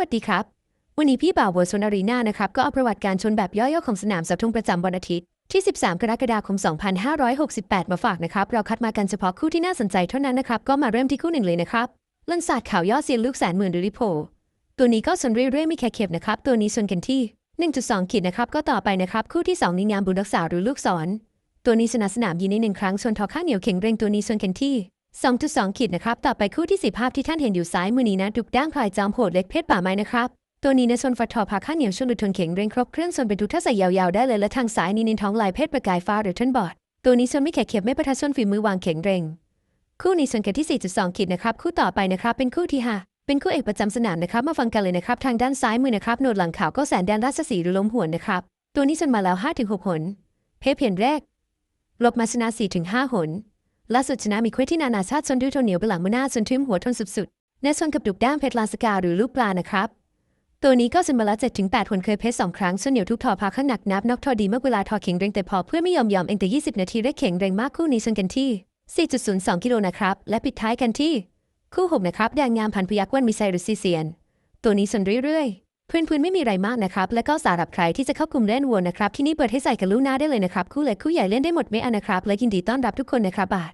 วัสดีครับ วันนี้พี่บ่าวเวอร์ซนอารีนานะครับ ก็เอาประวัติการชนแบบย่อยๆของสนามสับทุ่งประจำวันอาทิตย์ ที่ 13 กรกฎาคม 2568 มาฝากนะครับ เราคัดมากันเฉพาะคู่ที่น่าสนใจเท่านั้นนะครับ ก็มาเริ่มที่คู่หนึ่งเลยนะครับลันศาสตร์ข่าวยอดเซียนลูกแสนหมื่นหรือริโพ ตัวนี้ก็สนเรื่อยๆไม่แค่เข็บนะครับ ตัวนี้ชนกันที่ 1.2 ขีดนะครับ ก็ต่อไปนะครับ คู่ที่2นิงามบุญรักษาหรือลูกศร ตัวนี้ชนะสนามยินในหนึ่งครั้งชนทอข้าเหนียวแข็งแรงตัวนี้ชนกันที่ 2.2ขีดนะครับ ต่อไปคู่ที่10ภาพที่ท่านเห็นอยู่ซ้ายมือนี้นะ ดุกด้างพลายจอมโหดเล็กเพชรป่าไม้นะครับ ตัวนี้นะชนฟัดทอพาข้าเหนียวชนหรือทนแข็งแรงครบเครื่องชนเป็นทุกท่าใส่ยาวๆได้เลยและทางซ้ายนี้นินท้องลายเพชรประกายฟ้าหรือท่นบอดตัวนี้ชนไม่แข็งเข็บไม่ประทัดชนฝีมือวางแข็งแรงคู่นี้ชนกันที่ 4.2 ขีดนะครับ คู่ต่อไปนะครับ เป็นคู่ที่ห้าเป็นคู่เอกประจำสนามนะครับ มาฟังกันเลยนะครับ ทางด้านซ้ายมือนะครับ โนดหลังขาวก็แสนแดนราชสีห์หรือล้มหวนนะครับ ตัวนี้ชนมาแล้ว5-6หนเพศเพียนแรกลบมาชนะ4-5หน ล่าสุดชนะมีเควสที่นานาชาติชนด้วยทนเหนียวไปหลังมือหน้าชนทึมหัวทนสุดๆและชนกับดุกด้ามเพชรลาสกาหรือลูกปลานะครับ ตัวนี้ก็ชนมาแล้ว7-8หนเคยเพชรสองครั้งชนเหนียวทุกทอพาข้างหนักนับนอกทอดีเมื่อเวลาทอแข็งแรงแต่พอเพื่อไม่ยอมยอมเองแต่ 20 นาทีได้แข็งแรงมากคู่นี้ชนกันที่ 4.02 กิโลนะครับ และปิดท้ายกันที่ คู่หกนะครับแดงงามพันพยักวันมีไซรือซีเซียน ตัวนี้ชนเรื่อยๆพื้นพื้นไม่มีไรมากนะครับ และก็สำหรับใครที่จะเข้ากลุ่มเล่นวัวนะครับ ที่นี่เปิดให้ใส่กับลูกหน้าได้เลยนะครับ คู่เล็กคู่ใหญ่เล่นได้หมดไม่อันนะครับ และยินดีต้อนรับทุกคนนะครับบาท